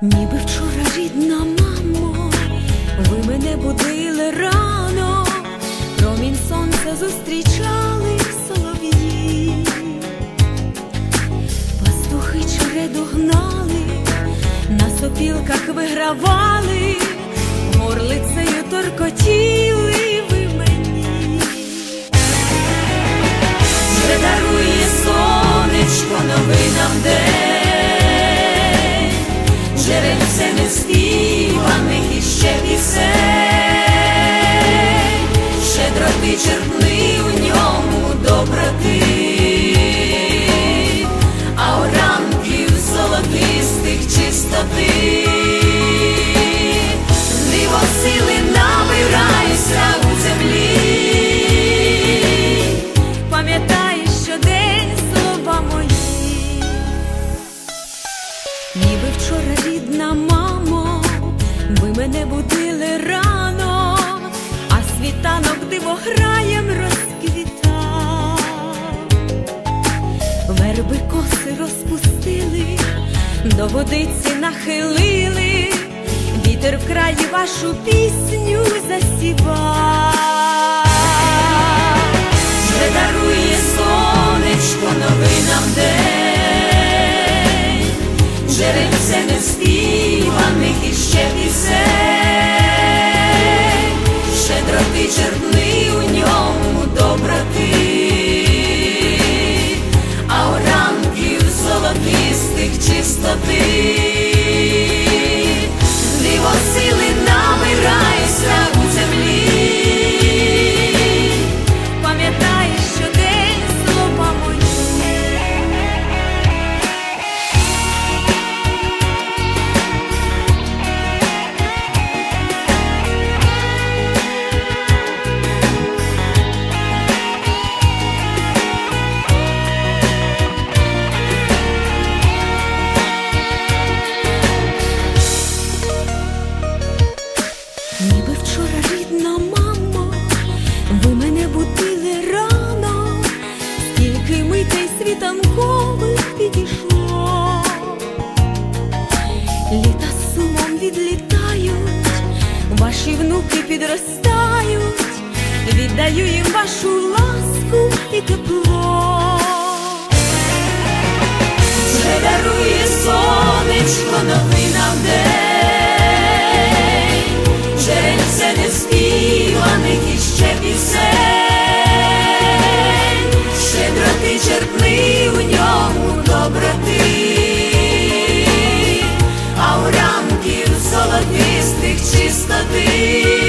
Ніби вчора рідна мамо, ви мене будили рано, промінь сонця зустрічали солов'ї, пастухи череду гнали, на сопілках вигравали, горлицею торкотіли. Будили рано, а світанок дивограєм розквітав, верби коси розпустили, до водиці нахилили, вітер в краї вашу пісню засівав. Вже дарує сонечко новий нам день, джерельце неспіваних іще пісень, щедроти вчора рідна мамо, ви мене будили рано, скільки митей світанкових підійшло, літа з сумом відлітають, ваші внуки підростають, віддаю їм вашу ласку і тепло. Вже дарує сонечко день. чистоты.